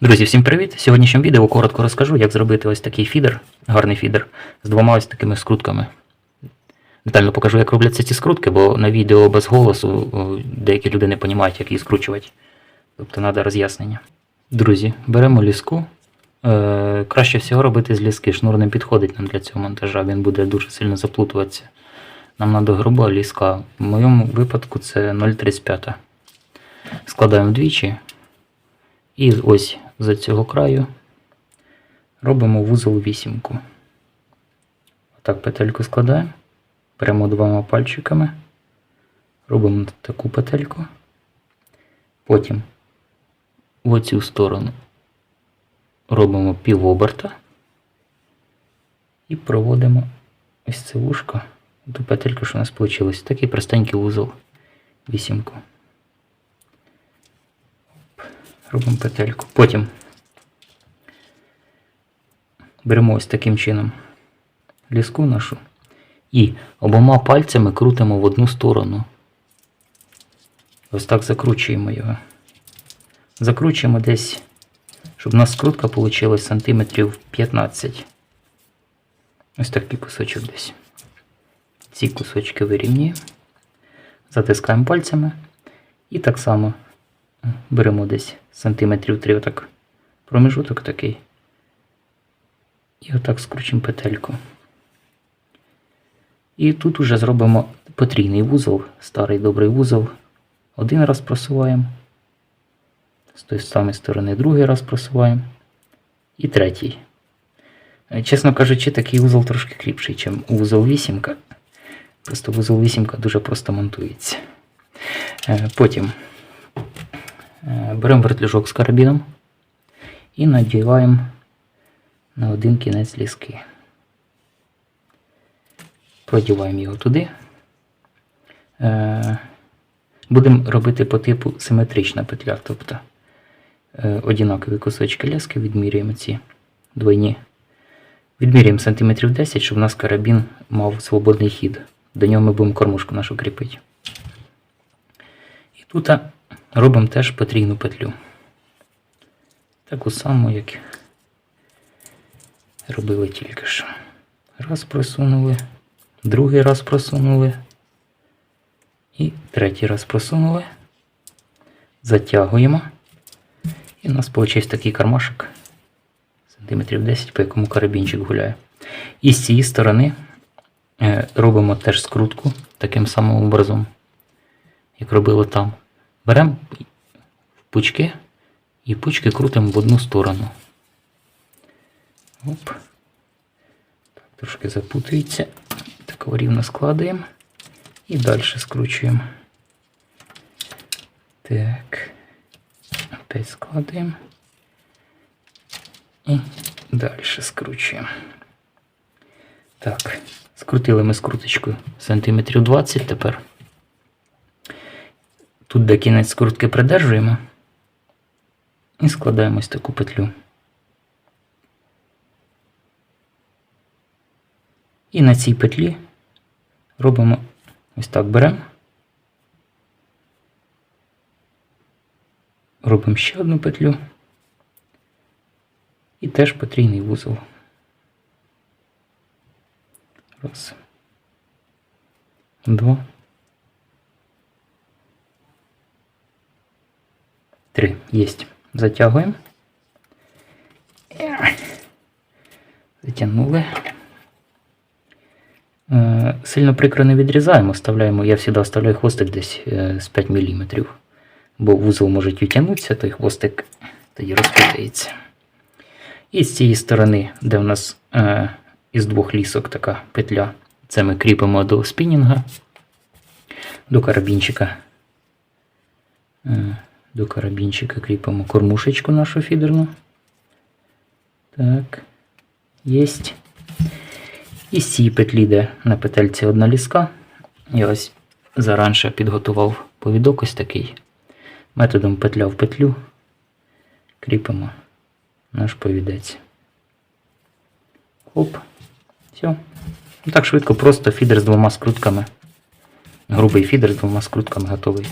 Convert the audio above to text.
Друзі, всім привіт! В сьогоднішньому відео коротко розкажу, як зробити ось такий фідер, гарний фідер, з двома ось такими скрутками. Детально покажу, як робляться ці скрутки, бо на відео без голосу деякі люди не розуміють, як її скручувати. Тобто треба роз'яснення. Друзі, беремо ліску. Е, краще всього робити з ліски. Шнур не підходить нам для цього монтажа, він буде дуже сильно заплутуватися. Нам треба груба ліска. В моєму випадку це 0,35. Складаємо вдвічі. І ось за цього краю робимо вузол вісімку. Отак петельку складаємо. Беремо двома пальчиками. Робимо таку петельку. Потім в оцю сторону робимо півоберта і проводимо ось це вушко, ту петельку, що у нас вийшло. Такий простенький вузол вісімку. Робимо петельку. Потім беремо ось таким чином ліску нашу і обома пальцями крутимо в одну сторону. Ось так закручуємо його. Закручуємо десь, щоб у нас скрутка вийшла сантиметрів 15. Ось такий кусочок десь. Ці кусочки вирівнюємо. Затискаємо пальцями. І так само беремо десь сантиметрів 3 отак промежуток такий. І отак скручимо петельку. І тут уже зробимо потрійний вузол, старий добрий вузол. Один раз просуваємо. З тої самої сторони другий раз просуваємо. І третій. Е, Чесно кажучи, такий вузол трошки кріпший, ніж вузол вісімка. Просто вузол вісімка дуже просто монтується. Е, Потім беремо вертлюжок з карабіном і надіваємо на один кінець ліски. Продіваємо його туди. Е, Будемо робити по типу симетрична петля, тобто е, однакові кусочки ліски відмірюємо ці двойні. Відмірюємо сантиметрів 10, щоб у нас карабін мав свободний хід. До нього ми будемо кормушку нашу кріпити. І тут робимо теж потрійну петлю. Таку саму, як робили тільки що. Раз просунули, другий раз просунули. І третій раз просунули. Затягуємо. І у нас вийшов такий кармашок. Сантиметрів 10, по якому карабінчик гуляє. І з цієї сторони е, робимо теж скрутку таким самим образом, як робили там. Беремо пучки і пучки крутимо в одну сторону. Оп. Так, трошки запутується. Так рівно складаємо. І далі скручуємо. Так. Опять складаємо. І далі скручуємо. Так, скрутили ми скруточкою сантиметрів 20 тепер. Тут до кінець скрутки придержуємо і складаємо ось таку петлю. І на цій петлі робимо ось так беремо. Робимо ще одну петлю. І теж потрійний вузол. Раз. Два. Три. Єсть. Затягуємо. Затягнули. Е, Сильно прикро не відрізаємо, оставляємо, я завжди оставляю хвостик десь е, з 5 мм. Бо вузол може утягнутися, той хвостик тоді розпутається. І з цієї сторони, де в нас е, із двох лісок така петля, це ми кріпимо до спінінга, до карабінчика. Е, до карабінчика кріпимо кормушечку нашу фідерну. Так, єсть. І з цієї петлі, де на петельці одна ліска. Я ось заранше підготував повідок ось такий. Методом петля в петлю кріпимо наш повідець. Оп. Все. Так швидко, просто фідер з двома скрутками. Грубий фідер з двома скрутками готовий.